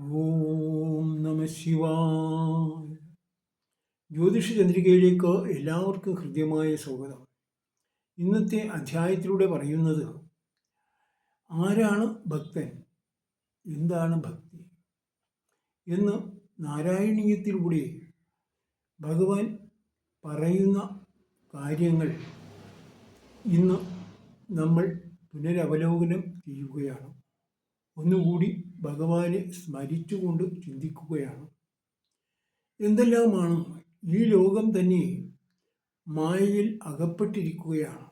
ഓം നമ ശിവായ. ജ്യോതിഷ ചന്ദ്രികയിലേക്ക് എല്ലാവർക്കും ഹൃദ്യമായ സ്വാഗതം. ഇന്നത്തെ അധ്യായത്തിലൂടെ പറയുന്നത് ആരാണ് ഭക്തൻ? എന്താണ് ഭക്തി? എന്ന് നാരായണീയത്തിലൂടെ ഭഗവാൻ പറയുന്ന കാര്യങ്ങൾ ഇന്ന് നമ്മൾ പുനരവലോകനം ചെയ്യുകയാണ്. ഒന്നുകൂടി ഭഗവാനെ സ്മരിച്ചുകൊണ്ട് ചിന്തിക്കുകയാണ്. എന്തെല്ലാമാണ് ഈ ലോകം തന്നെ മായയിൽ അകപ്പെട്ടിരിക്കുകയാണ്.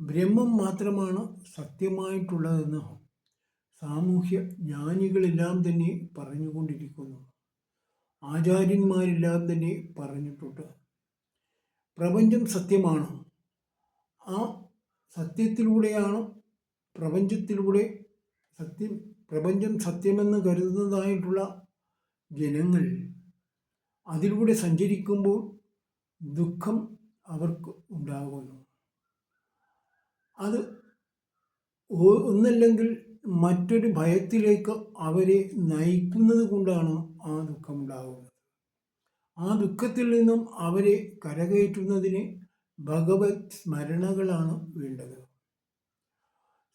ബ്രഹ്മം മാത്രമാണ് സത്യമായിട്ടുള്ളതെന്ന് സാമൂഹ്യ ജ്ഞാനികളെല്ലാം തന്നെ പറഞ്ഞുകൊണ്ടിരിക്കുന്നു. ആചാര്യന്മാരെല്ലാം തന്നെ പറഞ്ഞിട്ടുണ്ട്. പ്രപഞ്ചം സത്യമാണ്. ആ സത്യത്തിലൂടെയാണ് പ്രപഞ്ചത്തിലൂടെ സത്യം പ്രപഞ്ചം സത്യമെന്ന് കരുതുന്നതായിട്ടുള്ള ജനങ്ങൾ അതിലൂടെ സഞ്ചരിക്കുമ്പോൾ ദുഃഖം അവർക്ക് ഉണ്ടാകുന്നു. അത് ഒന്നല്ലെങ്കിൽ മറ്റൊരു ഭയത്തിലേക്ക് അവരെ നയിക്കുന്നത് കൊണ്ടാണ് ആ ദുഃഖം ഉണ്ടാകുന്നത്. ആ ദുഃഖത്തിൽ നിന്നും അവരെ കരകയറ്റുന്നതിന് ഭഗവത് സ്മരണകളാണ് വേണ്ടത്.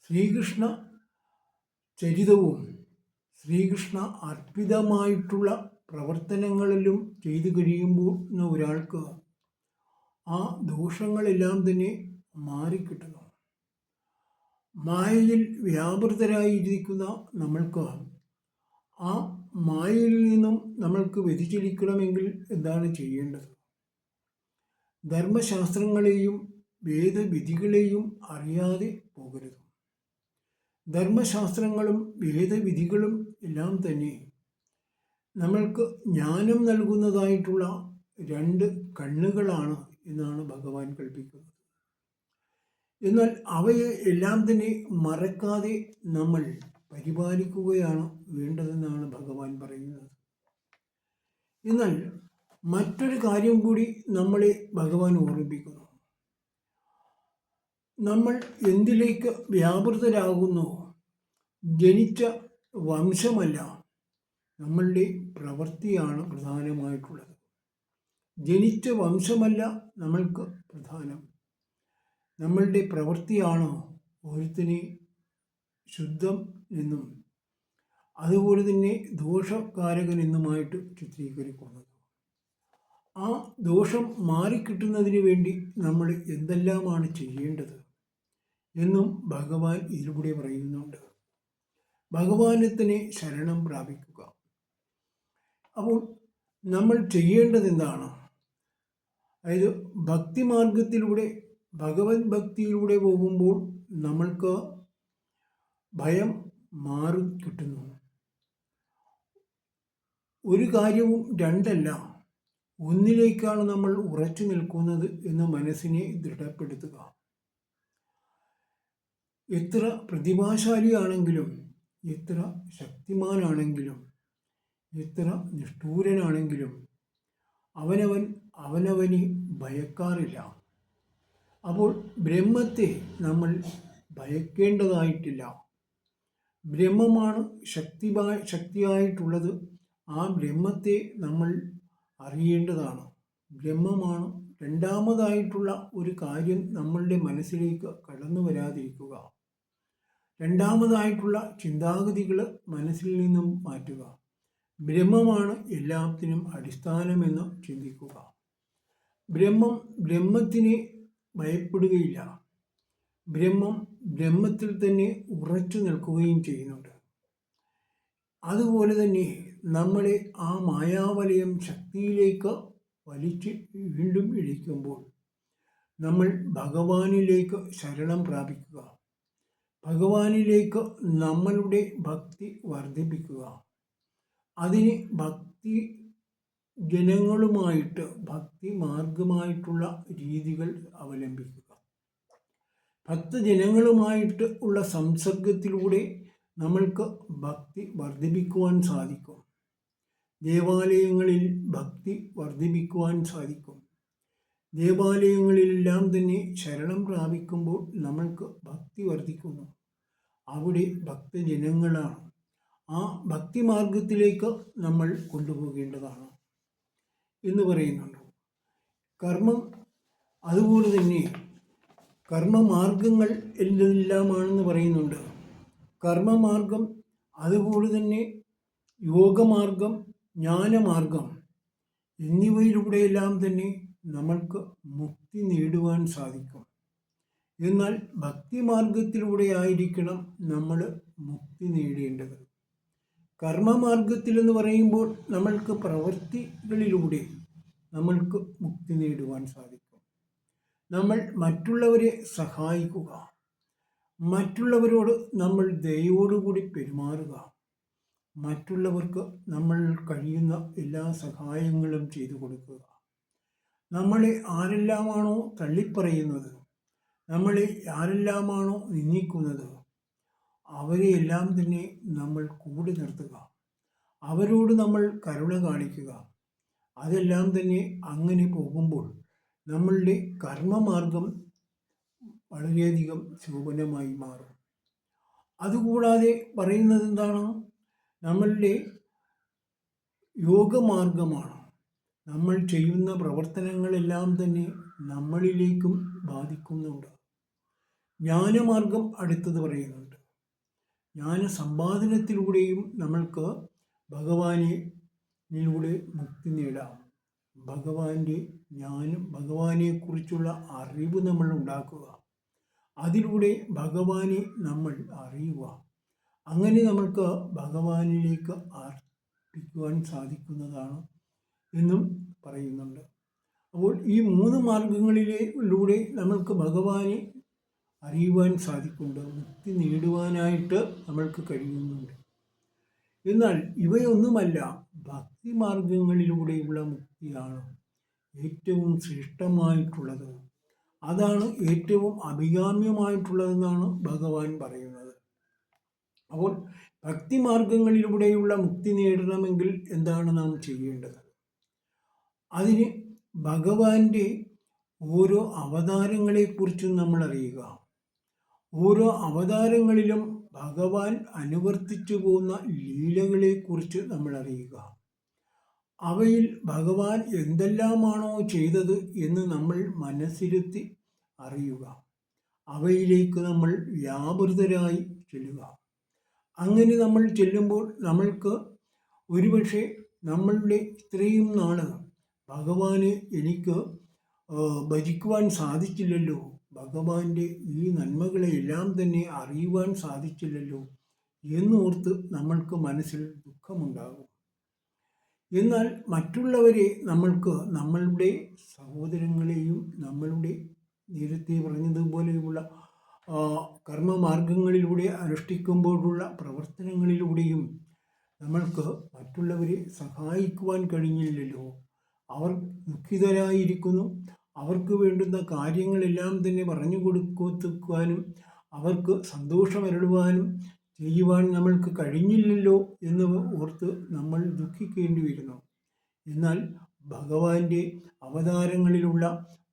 ശ്രീകൃഷ്ണ ചരിതവും ശ്രീകൃഷ്ണ അർപ്പിതമായിട്ടുള്ള പ്രവർത്തനങ്ങളിലും ചെയ്തു കഴിയുമ്പോൾ ഒരാൾക്ക് ആ ദോഷങ്ങളെല്ലാം തന്നെ മാറിക്കിട്ടുന്നു മായയിൽ വ്യാപൃതരായിരിക്കുന്ന നമ്മൾക്ക് ആ മായയിൽ നിന്നും നമ്മൾക്ക് വ്യതിചലിക്കണമെങ്കിൽ എന്താണ് ചെയ്യേണ്ടത്? ധർമ്മശാസ്ത്രങ്ങളെയും വേദവിധികളെയും അറിയാതെ പോകരുത്. ധർമ്മശാസ്ത്രങ്ങളും വേദവിധികളും എല്ലാം തന്നെ നമ്മൾക്ക് ജ്ഞാനം നൽകുന്നതായിട്ടുള്ള രണ്ട് കണ്ണുകളാണ് എന്നാണ് ഭഗവാൻ കൽപ്പിക്കുന്നത്. എന്നാൽ അവയെ എല്ലാം തന്നെ മറക്കാതെ നമ്മൾ പരിപാലിക്കുകയാണ് വേണ്ടതെന്നാണ് ഭഗവാൻ പറയുന്നത്. എന്നാൽ മറ്റൊരു കാര്യം കൂടി നമ്മളെ ഭഗവാൻ ഓർമ്മിപ്പിക്കുന്നു. നമ്മൾ എന്തിലേക്ക് വ്യാപൃതരാകുന്നു? ജനിച്ച വംശമല്ല. നമ്മളുടെ പ്രവൃത്തിയാണ് പ്രധാനമായിട്ടുള്ളത്. ജനിച്ച വംശമല്ല നമ്മൾക്ക് പ്രധാനം. നമ്മളുടെ പ്രവൃത്തിയാണ് ഓരോത്തിനെ ശുദ്ധം എന്നും അതുപോലെ തന്നെ ദോഷകാരകൻ എന്നുമായിട്ട് ചിത്രീകരിക്കുന്നത്? ആ ദോഷം മാറിക്കിട്ടുന്നതിന് വേണ്ടി നമ്മൾ എന്തെല്ലാമാണ് ചെയ്യേണ്ടത്? എന്നും ഭഗവാൻ ഇതിലൂടെ പറയുന്നുണ്ട്. ഭഗവാനത്തിനെ ശരണം പ്രാപിക്കുക. അപ്പോൾ നമ്മൾ ചെയ്യേണ്ടത് എന്താണ് അതായത് ഭക്തിമാർഗത്തിലൂടെ ഭഗവത് ഭക്തിയിലൂടെ പോകുമ്പോൾ നമ്മൾക്ക് ഭയം മാറി കിട്ടുന്നു. ഒരു കാര്യവും രണ്ടല്ല ഒന്നിലേക്കാണ് നമ്മൾ ഉറച്ചു നിൽക്കുന്നത് എന്ന് മനസ്സിനെ ദൃഢപ്പെടുത്തുക. എത്ര പ്രതിഭാശാലിയാണെങ്കിലും എത്ര ശക്തിമാനാണെങ്കിലും എത്ര നിഷ്ഠൂരനാണെങ്കിലും അവനവൻ അവനവന് ഭയക്കാറില്ല. അപ്പോൾ ബ്രഹ്മത്തെ നമ്മൾ ഭയക്കേണ്ടതായിട്ടില്ല. ബ്രഹ്മമാണ് ശക്തി ശക്തിയായിട്ടുള്ളത്. ആ ബ്രഹ്മത്തെ നമ്മൾ അറിയേണ്ടതാണ്. ബ്രഹ്മമാണ് രണ്ടാമതായിട്ടുള്ള ഒരു കാര്യം നമ്മളുടെ മനസ്സിലേക്ക് കടന്നു വരാതിരിക്കുക രണ്ടാമതായിട്ടുള്ള ചിന്താഗതികൾ മനസ്സിൽ നിന്നും മാറ്റുക. ബ്രഹ്മമാണ് എല്ലാത്തിനും അടിസ്ഥാനമെന്ന് ചിന്തിക്കുക. ബ്രഹ്മം ബ്രഹ്മത്തിനെ ഭയപ്പെടുകയില്ല. ബ്രഹ്മം ബ്രഹ്മത്തിൽ തന്നെ ഉറച്ചു നിൽക്കുകയും ചെയ്യുന്നുണ്ട്. അതുപോലെ തന്നെ നമ്മളെ ആ മായാവലയം ശക്തിയിലേക്ക് വലിച്ച് വീണ്ടും ഇഴിക്കുമ്പോൾ നമ്മൾ ഭഗവാനിലേക്ക് ശരണം പ്രാപിക്കുക. ഭഗവാനിലേക്ക് നമ്മളുടെ ഭക്തി വർദ്ധിപ്പിക്കുക. അതിന് ഭക്തി ജനങ്ങളുമായിട്ട് ഭക്തി മാർഗമായിട്ടുള്ള രീതികൾ അവലംബിക്കുക. ഭക്തജനങ്ങളുമായിട്ട് ഉള്ള സംസർഗത്തിലൂടെ നമ്മൾക്ക് ഭക്തി വർദ്ധിപ്പിക്കുവാൻ സാധിക്കും. ദേവാലയങ്ങളിൽ ഭക്തി വർദ്ധിപ്പിക്കുവാൻ സാധിക്കും. ദേവാലയങ്ങളിലെല്ലാം തന്നെ ശരണം പ്രാപിക്കുമ്പോൾ നമ്മൾക്ക് ഭക്തി വർദ്ധിക്കുന്നു. അവിടെ ഭക്തജനങ്ങളാണ്. ആ ഭക്തിമാർഗത്തിലേക്ക് നമ്മൾ കൊണ്ടുപോകേണ്ടതാണ് എന്ന് പറയുന്നുണ്ട്. കർമ്മം അതുപോലെ തന്നെ കർമ്മമാർഗങ്ങൾ എന്തെല്ലാമാണെന്ന് പറയുന്നുണ്ട്. കർമ്മമാർഗം അതുപോലെ തന്നെ യോഗമാർഗം ജ്ഞാനമാർഗം എന്നിവയിലൂടെയെല്ലാം തന്നെ നമ്മൾക്ക് മുക്തി നേടുവാൻ സാധിക്കും. എന്നാൽ ഭക്തിമാർഗത്തിലൂടെ ആയിരിക്കണം നമ്മൾ മുക്തി നേടേണ്ടത്. കർമ്മമാർഗത്തിലെന്ന് പറയുമ്പോൾ നമ്മൾക്ക് പ്രവൃത്തികളിലൂടെ നമ്മൾക്ക് മുക്തി നേടുവാൻ സാധിക്കും. നമ്മൾ മറ്റുള്ളവരെ സഹായിക്കുക. മറ്റുള്ളവരോട് നമ്മൾ ദയോടുകൂടി പെരുമാറുക. മറ്റുള്ളവർക്ക് നമ്മൾ കഴിയുന്ന എല്ലാ സഹായങ്ങളും ചെയ്തു കൊടുക്കുക. നമ്മളെ ആരെല്ലാമാണോ തള്ളിപ്പറയുന്നത്? നമ്മളെ ആരെല്ലാമാണോ നിന്ദിക്കുന്നത്? അവരെയെല്ലാം തന്നെ നമ്മൾ കൂടി നിർത്തുക. അവരോട് നമ്മൾ കരുണ കാണിക്കുക. അതെല്ലാം തന്നെ അങ്ങനെ പോകുമ്പോൾ നമ്മളുടെ കർമ്മമാർഗം വളരെയധികം ശോഭനമായി മാറും. അതുകൂടാതെ പറയുന്നത് എന്താണ് നമ്മളുടെ യോഗമാർഗമാണ്. നമ്മൾ ചെയ്യുന്ന പ്രവർത്തനങ്ങളെല്ലാം തന്നെ നമ്മളിലേക്കും ബാധിക്കുന്നുണ്ട്. ജ്ഞാനമാർഗം അടുത്തത് പറയുന്നുണ്ട്. ജ്ഞാന സമ്പാദനത്തിലൂടെയും നമ്മൾക്ക് ഭഗവാനിലൂടെ മുക്തി നേടാം. ഭഗവാന്റെ ജ്ഞാനം ഭഗവാനെക്കുറിച്ചുള്ള അറിവ് നമ്മൾ ഉണ്ടാക്കുക. അതിലൂടെ ഭഗവാനെ നമ്മൾ അറിയുക. അങ്ങനെ നമ്മൾക്ക് ഭഗവാനിലേക്ക് അർപ്പിക്കുവാൻ സാധിക്കുന്നതാണ് എന്നും പറയുന്നുണ്ട്. അപ്പോൾ ഈ മൂന്ന് മാർഗങ്ങളിലൂടെ നമ്മൾക്ക് ഭഗവാനെ അറിയുവാൻ സാധിക്കുന്നുണ്ട്. മുക്തി നേടുവാനായിട്ട് നമ്മൾക്ക് കഴിയുന്നുണ്ട്. എന്നാൽ ഇവയൊന്നുമല്ല ഭക്തി മാർഗങ്ങളിലൂടെയുള്ള മുക്തിയാണ് ഏറ്റവും ശ്രേഷ്ഠമായിട്ടുള്ളത്. അതാണ് ഏറ്റവും അഭികാമ്യമായിട്ടുള്ളതെന്നാണ് ഭഗവാൻ പറയുന്നത്. അപ്പോൾ ഭക്തി ഭക്തിമാർഗങ്ങളിലൂടെയുള്ള മുക്തി നേടണമെങ്കിൽ എന്താണ് നാം ചെയ്യേണ്ടത്? അതിന് ഭഗവാന്റെ ഓരോ അവതാരങ്ങളെക്കുറിച്ചും നമ്മൾ അറിയുക ഓരോ അവതാരങ്ങളിലും ഭഗവാൻ അനുവർത്തിച്ചു പോകുന്ന ലീലകളെക്കുറിച്ച് നമ്മൾ അറിയുക അവയിൽ ഭഗവാൻ എന്തെല്ലാമാണോ ചെയ്തത് എന്ന് നമ്മൾ മനസ്സിരുത്തി അറിയുക. അവയിലേക്ക് നമ്മൾ വ്യാപൃതരായി ചെല്ലുക. അങ്ങനെ നമ്മൾ ചെല്ലുമ്പോൾ നമ്മൾക്ക് ഒരുപക്ഷെ നമ്മളുടെ ഇത്രയും നാൾ ഭഗവാന് എനിക്ക് ഭജിക്കുവാൻ സാധിച്ചില്ലല്ലോ. ഭഗവാന്റെ ഈ നന്മകളെല്ലാം തന്നെ അറിയുവാൻ സാധിച്ചില്ലല്ലോ എന്നോർത്ത് നമ്മൾക്ക് മനസ്സിൽ ദുഃഖമുണ്ടാകും. എന്നാൽ മറ്റുള്ളവരെ നമ്മൾക്ക് നമ്മളുടെ സഹോദരങ്ങളെയും നമ്മളുടെ നേരത്തെ പറഞ്ഞതുപോലെയുള്ള കർമ്മമാർഗങ്ങളിലൂടെ അനുഷ്ഠിക്കുമ്പോഴുള്ള പ്രവർത്തനങ്ങളിലൂടെയും നമ്മൾക്ക് മറ്റുള്ളവരെ സഹായിക്കുവാൻ കഴിഞ്ഞില്ലല്ലോ. അവർ ദുഃഖിതരായിരിക്കുന്നു അവർക്ക് വേണ്ടുന്ന കാര്യങ്ങളെല്ലാം തന്നെ പറഞ്ഞു കൊടുക്കുവാനും അവർക്ക് സന്തോഷം സന്തോഷമരുളുവാനും ചെയ്യുവാൻ നമ്മൾക്ക് കഴിഞ്ഞില്ലല്ലോ എന്ന് ഓർത്ത് നമ്മൾ ദുഃഖിക്കേണ്ടി വരുന്നു. എന്നാൽ ഭഗവാന്റെ അവതാരങ്ങളിലുള്ള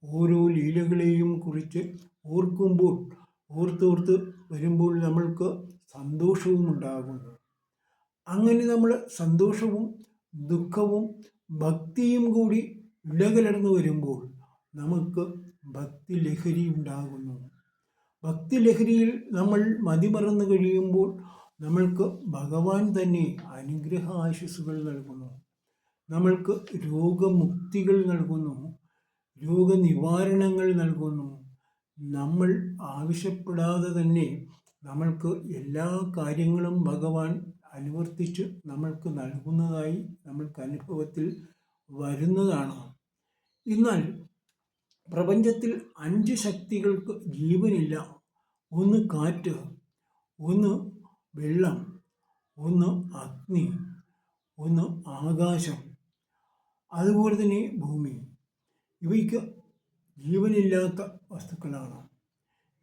ഓരോ ലീലകളെയും കുറിച്ച് ഓർക്കുമ്പോൾ ഓർത്തോർത്ത് വരുമ്പോൾ നമ്മൾക്ക് സന്തോഷവും ഉണ്ടാകുന്നു അങ്ങനെ നമ്മൾ സന്തോഷവും ദുഃഖവും ഭക്തിയും കൂടി ഇടകലർന്നു വരുമ്പോൾ നമുക്ക് ഭക്തി ലഹരി ഉണ്ടാകുന്നു. ഭക്തി ലഹരിയിൽ നമ്മൾ മതിമറന്നു കഴിയുമ്പോൾ നമ്മൾക്ക് ഭഗവാൻ തന്നെ അനുഗ്രഹ ആശസ്സുകൾ നൽകുന്നു. നമ്മൾക്ക് രോഗമുക്തികൾ നൽകുന്നു. രോഗനിവാരണങ്ങൾ നൽകുന്നു. നമ്മൾ ആവശ്യപ്പെടാതെ തന്നെ നമ്മൾക്ക് എല്ലാ കാര്യങ്ങളും ഭഗവാൻ അനുവർത്തിച്ച് നമ്മൾക്ക് നൽകുന്നതായി നമ്മൾക്ക് അനുഭവത്തിൽ വരുന്നതാണ്. എന്നാൽ പ്രപഞ്ചത്തിൽ അഞ്ച് ശക്തികൾക്ക് ജീവനില്ല. ഒന്ന് കാറ്റ് ഒന്ന് വെള്ളം ഒന്ന് അഗ്നി ഒന്ന് ആകാശം അതുപോലെ തന്നെ ഭൂമി. ഇവയ്ക്ക് ജീവനില്ലാത്ത വസ്തുക്കളാണ്.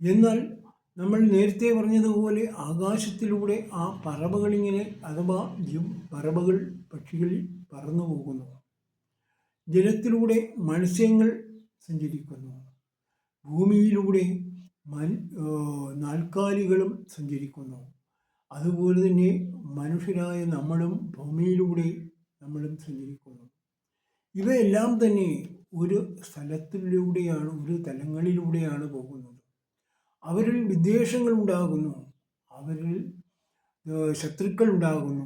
എന്നാൽ നമ്മൾ നേരത്തെ പറഞ്ഞതുപോലെ ആകാശത്തിലൂടെ ആ പറവകളിങ്ങനെ അഥവാ പറവകൾ പക്ഷികൾ പറന്നു പോകുന്നു. ജലത്തിലൂടെ മത്സ്യങ്ങൾ സഞ്ചരിക്കുന്നു. ഭൂമിയിലൂടെ മൻ നാൽക്കാലികളും സഞ്ചരിക്കുന്നു. അതുപോലെ തന്നെ മനുഷ്യരായ നമ്മളും ഭൂമിയിലൂടെ നമ്മളും സഞ്ചരിക്കുന്നു. ഇവയെല്ലാം തന്നെ ഒരു സ്ഥലത്തിലൂടെയാണ് ഒരു തലങ്ങളിലൂടെയാണ് പോകുന്നത്. അവരിൽ വിദ്വേഷങ്ങൾ ഉണ്ടാകുന്നു. അവരിൽ ശത്രുക്കൾ ഉണ്ടാകുന്നു.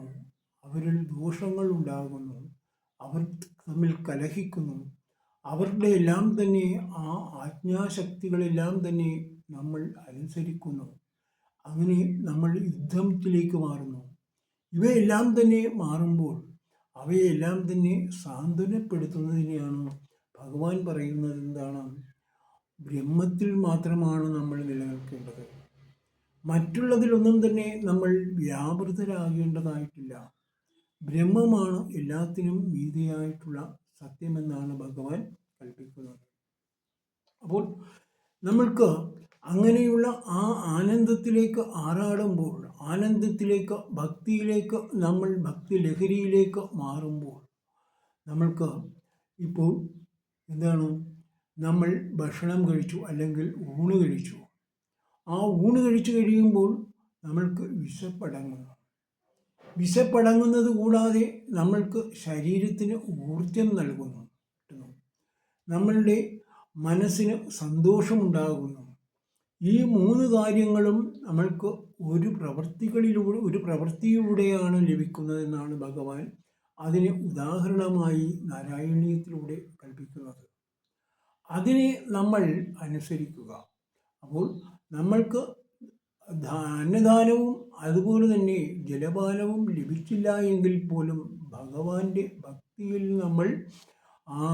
അവരിൽ ദോഷങ്ങൾ ഉണ്ടാകുന്നു. അവർ തമ്മിൽ കലഹിക്കുന്നു. അവരുടെ എല്ലാം തന്നെ ആ ആജ്ഞാശക്തികളെല്ലാം തന്നെ നമ്മൾ അനുസരിക്കുന്നു. അങ്ങനെ നമ്മൾ യുദ്ധത്തിലേക്ക് മാറുന്നു. ഇവയെല്ലാം തന്നെ മാറുമ്പോൾ അവയെല്ലാം തന്നെ സാന്ത്വനപ്പെടുത്തുന്നതിനെയാണ് ഭഗവാൻ പറയുന്നത് എന്താണ്? ബ്രഹ്മത്തിൽ മാത്രമാണ് നമ്മൾ നിലനിൽക്കേണ്ടത്. മറ്റുള്ളതിലൊന്നും തന്നെ നമ്മൾ വ്യാപൃതരാകേണ്ടതായിട്ടില്ല. ബ്രഹ്മമാണ് എല്ലാത്തിനും മീതിയായിട്ടുള്ള സത്യമെന്നാണ് ഭഗവാൻ കൽപ്പിക്കുന്നത്. അപ്പോൾ നമ്മൾക്ക് അങ്ങനെയുള്ള ആ ആനന്ദത്തിലേക്ക് ആറാടുമ്പോൾ ആനന്ദത്തിലേക്ക് ഭക്തിയിലേക്ക് നമ്മൾ ഭക്തി ലഹരിയിലേക്ക് മാറുമ്പോൾ നമ്മൾക്ക് ഇപ്പോൾ എന്താണ് നമ്മൾ ഭക്ഷണം കഴിച്ചു അല്ലെങ്കിൽ ഊണ് കഴിച്ചു. ആ ഊണ് കഴിച്ചു കഴിയുമ്പോൾ നമ്മൾക്ക് വിശപ്പടങ്ങുന്നു വിശപ്പടങ്ങുന്നത് കൂടാതെ നമ്മൾക്ക് ശരീരത്തിന് ഊർജം നൽകുന്നു. നമ്മളുടെ മനസ്സിന് സന്തോഷമുണ്ടാകുന്നു. ഈ മൂന്ന് കാര്യങ്ങളും നമ്മൾക്ക് ഒരു പ്രവൃത്തികളിലൂടെ ഒരു പ്രവൃത്തിയിലൂടെയാണ് ലഭിക്കുന്നതെന്നാണ് ഭഗവാൻ അതിന് ഉദാഹരണമായി നാരായണീയത്തിലൂടെ കൽപ്പിക്കുന്നത്. അതിനെ നമ്മൾ അനുസരിക്കുക. അപ്പോൾ നമ്മൾക്ക് അന്നദാനവും അതുപോലെ തന്നെ ജലപാനവും ലഭിച്ചില്ല എങ്കിൽ പോലും ഭഗവാന്റെ ഭക്തിയിൽ നമ്മൾ ആ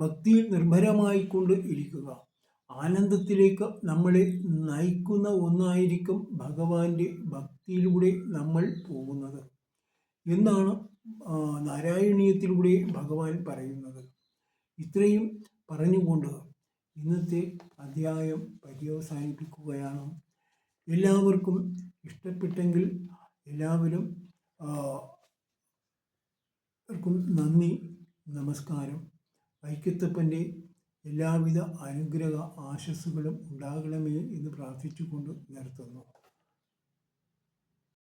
ഭക്തിയിൽ നിർഭരമായിക്കൊണ്ട് ഇരിക്കുക. ആനന്ദത്തിലേക്ക് നമ്മളെ നയിക്കുന്ന ഒന്നായിരിക്കും ഭഗവാന്റെ ഭക്തിയിലൂടെ നമ്മൾ പോകുന്നത് എന്നാണ് നാരായണീയത്തിലൂടെ ഭഗവാൻ പറയുന്നത്. ഇത്രയും പറഞ്ഞുകൊണ്ട് ഇന്നത്തെ അധ്യായം പര്യവസാനിപ്പിക്കുകയാണ്. എല്ലാവർക്കും ഇഷ്ടപ്പെട്ടെങ്കിൽ എല്ലാവരും നന്ദി നമസ്കാരം. ഐക്യത്തപ്പന്റെ എല്ലാവിധ അനുഗ്രഹ ആശസ്സുകളും ഉണ്ടാകണമേ എന്ന് പ്രാർത്ഥിച്ചുകൊണ്ട് നിർത്തുന്നു.